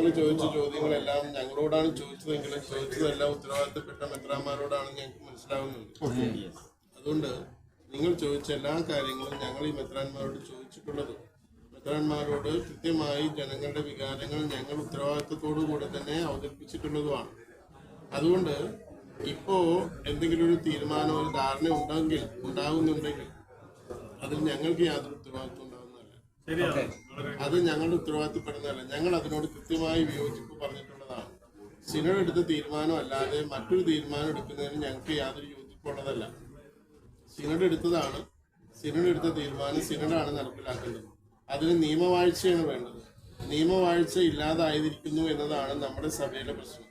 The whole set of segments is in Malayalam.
നിങ്ങൾ ചോദിച്ച ചോദ്യങ്ങളെല്ലാം ഞങ്ങളോടാണ് ചോദിച്ചതെങ്കിലും ചോദിച്ചതെല്ലാം ഉത്തരവാദിത്തപ്പെട്ട മെത്രാന്മാരോടാണ് ഞങ്ങൾക്ക് മനസ്സിലാവുന്നത് അതുകൊണ്ട് നിങ്ങൾ ചോദിച്ച എല്ലാ കാര്യങ്ങളും ഞങ്ങൾ ഈ മെത്രാന്മാരോട് ചോദിച്ചിട്ടുള്ളത്. മെത്രാന്മാരോട് കൃത്യമായി ജനങ്ങളുടെ വികാരങ്ങൾ ഞങ്ങൾ ഉത്തരവാദിത്തത്തോടു കൂടെ തന്നെ അവതരിപ്പിച്ചിട്ടുള്ളതുമാണ്. അതുകൊണ്ട് ഇപ്പോ എന്തെങ്കിലും ഒരു തീരുമാനം ഒരു ധാരണ ഉണ്ടെങ്കിൽ ഉണ്ടാകുന്നുണ്ടെങ്കിൽ അതിൽ ഞങ്ങൾക്ക് യാതൊരു ഉത്തരവാദിത്വം അത് ഞങ്ങളുടെ ഉത്തരവാദിത്തപ്പെടുന്നതല്ല. ഞങ്ങൾ അതിനോട് കൃത്യമായി വിയോജിപ്പ് പറഞ്ഞിട്ടുള്ളതാണ്. സിനഡ് എടുത്ത തീരുമാനം അല്ലാതെ മറ്റൊരു തീരുമാനം എടുക്കുന്നതിന് ഞങ്ങൾക്ക് യാതൊരു യോജിപ്പുള്ളതല്ല. സിനഡ് എടുത്തതാണ്. സിനഡ് എടുത്ത തീരുമാനം സിനഡാണ് നടപ്പിലാക്കേണ്ടത്. അതിന് നിയമവാഴ്ചയാണ് വേണ്ടത്. നിയമവാഴ്ച ഇല്ലാതായിരിക്കുന്നു എന്നതാണ് നമ്മുടെ സഭയിലെ പ്രശ്നം.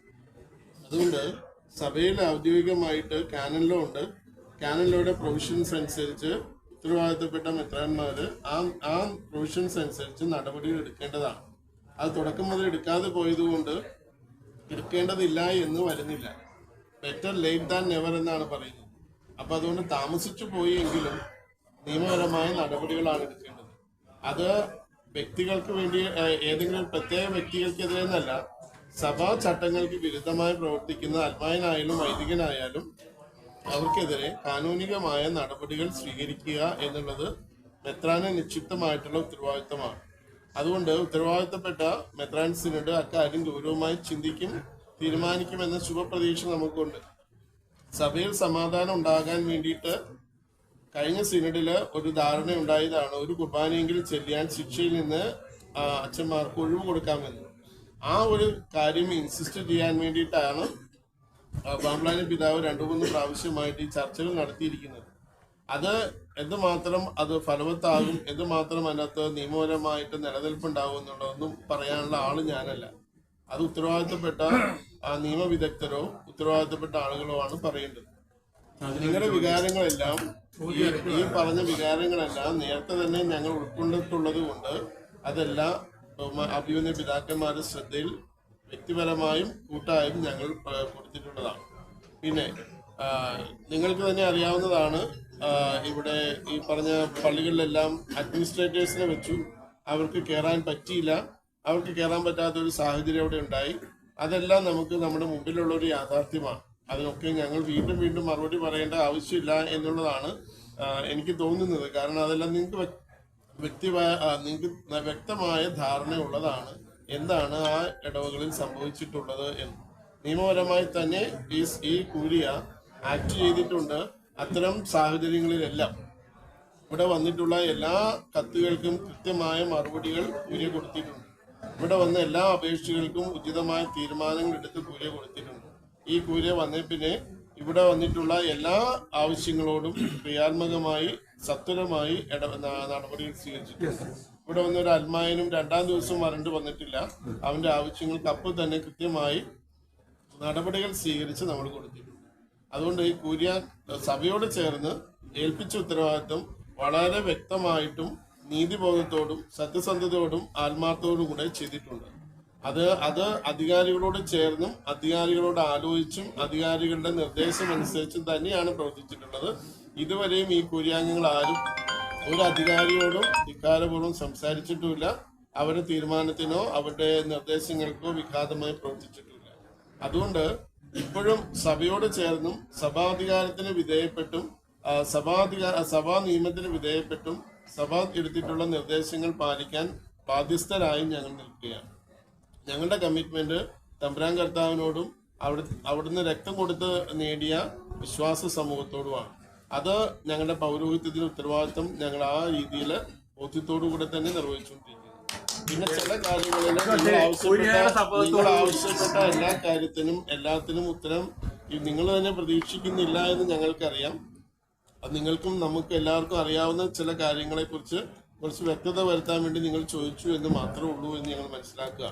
അതുകൊണ്ട് സഭയിൽ ഔദ്യോഗികമായിട്ട് കാനൻ ലോ ഉണ്ട്. കാനൻ ലോയുടെ പ്രൊവിഷൻസ് അനുസരിച്ച് ഉത്തരവാദിത്തപ്പെട്ട മെത്രാന്മാര് ആ ആ പ്രൊവിഷൻസ് അനുസരിച്ച് നടപടികൾ എടുക്കേണ്ടതാണ്. അത് തുടക്കം മുതൽ എടുക്കാതെ പോയതുകൊണ്ട് എടുക്കേണ്ടതില്ല എന്ന് വരുന്നില്ല. ബെറ്റർ ലേറ്റ് ദാൻ നെവർ എന്നാണ് പറയുന്നത്. അപ്പൊ അതുകൊണ്ട് താമസിച്ചു പോയി എങ്കിലും നിയമപരമായ നടപടികളാണ് എടുക്കേണ്ടത്. അത് വ്യക്തികൾക്ക് വേണ്ടി ഏതെങ്കിലും പ്രത്യേക വ്യക്തികൾക്കെതിരെ എന്നല്ല സഭാ ചട്ടങ്ങൾക്ക് വിരുദ്ധമായി പ്രവർത്തിക്കുന്ന അൽമായനായാലും വൈദികനായാലും അവർക്കെതിരെ കാനൂനികമായ നടപടികൾ സ്വീകരിക്കുക എന്നുള്ളത് മെത്രാന് നിക്ഷിപ്തമായിട്ടുള്ള ഉത്തരവാദിത്തമാണ്. അതുകൊണ്ട് ഉത്തരവാദിത്തപ്പെട്ട മെത്രാൻ സിനഡ് അക്കാര്യം ഗൗരവമായി ചിന്തിക്കും തീരുമാനിക്കുമെന്ന ശുഭപ്രതീക്ഷ നമുക്കുണ്ട്. സഭയിൽ സമാധാനം ഉണ്ടാകാൻ വേണ്ടിയിട്ട് കഴിഞ്ഞ സിനഡിൽ ഒരു ധാരണ ഉണ്ടായതാണ് ഒരു കുർബാനയെങ്കിലും ചെല്ലാൻ ശിക്ഷയിൽ നിന്ന് അച്ഛന്മാർക്ക് ഒഴിവ് കൊടുക്കാമെന്ന്. ആ ഒരു കാര്യം ഇൻസിസ്റ്റ് ചെയ്യാൻ വേണ്ടിയിട്ടാണ് പാമ്പ്ലാനി പിതാവ് രണ്ടു മൂന്ന് പ്രാവശ്യമായിട്ട് ഈ ചർച്ചകൾ നടത്തിയിരിക്കുന്നത്. അത് എന്തുമാത്രം അത് ഫലവത്താകും എന്തുമാത്രം അതിനകത്ത് നിയമപരമായിട്ട് നിലനിൽപ്പുണ്ടാകും എന്നുള്ളതൊന്നും പറയാനുള്ള ആൾ ഞാനല്ല. അത് ഉത്തരവാദിത്തപ്പെട്ട നിയമവിദഗ്ധരോ ഉത്തരവാദിത്തപ്പെട്ട ആളുകളോ ആണ് പറയേണ്ടത്. നിങ്ങളുടെ വികാരങ്ങളെല്ലാം ഈ പറഞ്ഞ വികാരങ്ങളെല്ലാം നേരത്തെ തന്നെ ഞങ്ങൾ ഉൾക്കൊണ്ടിട്ടുള്ളത് കൊണ്ട് അതെല്ലാം അഭിമന്യ പിതാക്കന്മാരുടെ ശ്രദ്ധയിൽ വ്യക്തിപരമായും കൂട്ടായും ഞങ്ങൾ കൊടുത്തിട്ടുള്ളതാണ്. പിന്നെ നിങ്ങൾക്ക് തന്നെ അറിയാവുന്നതാണ് ഇവിടെ ഈ പറഞ്ഞ പള്ളികളിലെല്ലാം അഡ്മിനിസ്ട്രേറ്റേഴ്സിനെ വെച്ചു. അവർക്ക് കയറാൻ പറ്റിയില്ല. അവർക്ക് കയറാൻ പറ്റാത്ത ഒരു സാഹചര്യം അവിടെ ഉണ്ടായി. അതെല്ലാം നമുക്ക് നമ്മുടെ മുമ്പിലുള്ള ഒരു യാഥാർത്ഥ്യമാണ്. അതിനൊക്കെ ഞങ്ങൾ വീണ്ടും വീണ്ടും മറുപടി പറയേണ്ട ആവശ്യമില്ല എന്നുള്ളതാണ് എനിക്ക് തോന്നുന്നത്. കാരണം അതെല്ലാം നിങ്ങൾക്ക് വ്യക്തി നിങ്ങൾക്ക് വ്യക്തമായ ധാരണയുള്ളതാണ്. എന്താണ് ആ ഇടവകളിൽ സംഭവിച്ചിട്ടുള്ളത് എന്ന്. നിയമപരമായി തന്നെ ഈ ഈ കൂലിയ ആക്ട് ചെയ്തിട്ടുണ്ട്. അത്തരം സാഹചര്യങ്ങളിലെല്ലാം ഇവിടെ വന്നിട്ടുള്ള എല്ലാ കത്തുകൾക്കും കൃത്യമായ മറുപടികൾ കൂലിയ കൊടുത്തിട്ടുണ്ട്. ഇവിടെ വന്ന എല്ലാ അപേക്ഷകൾക്കും ഉചിതമായ തീരുമാനങ്ങൾ എടുത്ത് കൂലിയ കൊടുത്തിട്ടുണ്ട്. ഈ കൂലിയ വന്നേ പിന്നെ ഇവിടെ വന്നിട്ടുള്ള എല്ലാ ആവശ്യങ്ങളോടും ക്രിയാത്മകമായി സത്വരമായി ഇട നടപടികൾ സ്വീകരിച്ചിട്ടുണ്ട്. ഇവിടെ വന്ന ഒരു അൽമായനും രണ്ടാം ദിവസം വരണ്ട് വന്നിട്ടില്ല. അവന്റെ ആവശ്യങ്ങൾക്ക് അപ്പോൾ തന്നെ കൃത്യമായി നടപടികൾ സ്വീകരിച്ച് നമ്മൾ കൊടുത്തിട്ടുണ്ട്. അതുകൊണ്ട് ഈ കുര്യാൻ സഭയോട് ചേർന്ന് ഏൽപ്പിച്ച ഉത്തരവാദിത്വം വളരെ വ്യക്തമായിട്ടും നീതിബോധത്തോടും സത്യസന്ധതയോടും ആത്മാർത്ഥത്തോടും കൂടെ ചെയ്തിട്ടുണ്ട്. അത് അത് അധികാരികളോട് ചേർന്നും അധികാരികളോട് ആലോചിച്ചും അധികാരികളുടെ നിർദ്ദേശം അനുസരിച്ചും തന്നെയാണ് പ്രവർത്തിച്ചിട്ടുള്ളത്. ഇതുവരെയും ഈ കുര്യാംഗങ്ങൾ ആരും ഒരു അധികാരിയോടും ഇക്കാലപൂർവം സംസാരിച്ചിട്ടുമില്ല. അവരുടെ തീരുമാനത്തിനോ അവരുടെ നിർദ്ദേശങ്ങൾക്കോ വിഘാതമായി പ്രവർത്തിച്ചിട്ടില്ല. അതുകൊണ്ട് ഇപ്പോഴും സഭയോട് ചേർന്നും സഭാധികാരത്തിന് വിധേയപ്പെട്ടും സഭാധികാര സഭാ നിയമത്തിന് വിധേയപ്പെട്ടും സഭ എടുത്തിട്ടുള്ള നിർദ്ദേശങ്ങൾ പാലിക്കാൻ ബാധ്യസ്ഥരായും ഞങ്ങൾ നിൽക്കുകയാണ്. ഞങ്ങളുടെ കമ്മിറ്റ്മെന്റ് തമ്പുരാൻ കർത്താവിനോടും അവിടെ അവിടുന്ന് രക്തം കൊടുത്ത് നേടിയ വിശ്വാസ സമൂഹത്തോടുമാണ്. അത് ഞങ്ങളുടെ പൗരോഹിത്യത്തിന് ഉത്തരവാദിത്വം ഞങ്ങൾ ആ രീതിയിൽ ബോധ്യത്തോടു കൂടെ തന്നെ നിർവഹിച്ചുകൊണ്ടിരിക്കുന്നു. പിന്നെ ചില കാര്യങ്ങളിൽ നിങ്ങൾ ആവശ്യപ്പെട്ട നിങ്ങൾ ആവശ്യപ്പെട്ട എല്ലാ കാര്യത്തിനും എല്ലാത്തിനും ഉത്തരം നിങ്ങൾ തന്നെ പ്രതീക്ഷിക്കുന്നില്ല എന്ന് ഞങ്ങൾക്കറിയാം. അത് നിങ്ങൾക്കും നമുക്ക് എല്ലാവർക്കും അറിയാവുന്ന ചില കാര്യങ്ങളെ കുറിച്ച് കുറച്ച് വ്യക്തത വരുത്താൻ വേണ്ടി നിങ്ങൾ ചോദിച്ചു എന്ന് മാത്രമേ ഉള്ളൂ എന്ന് ഞങ്ങൾ മനസ്സിലാക്കുക.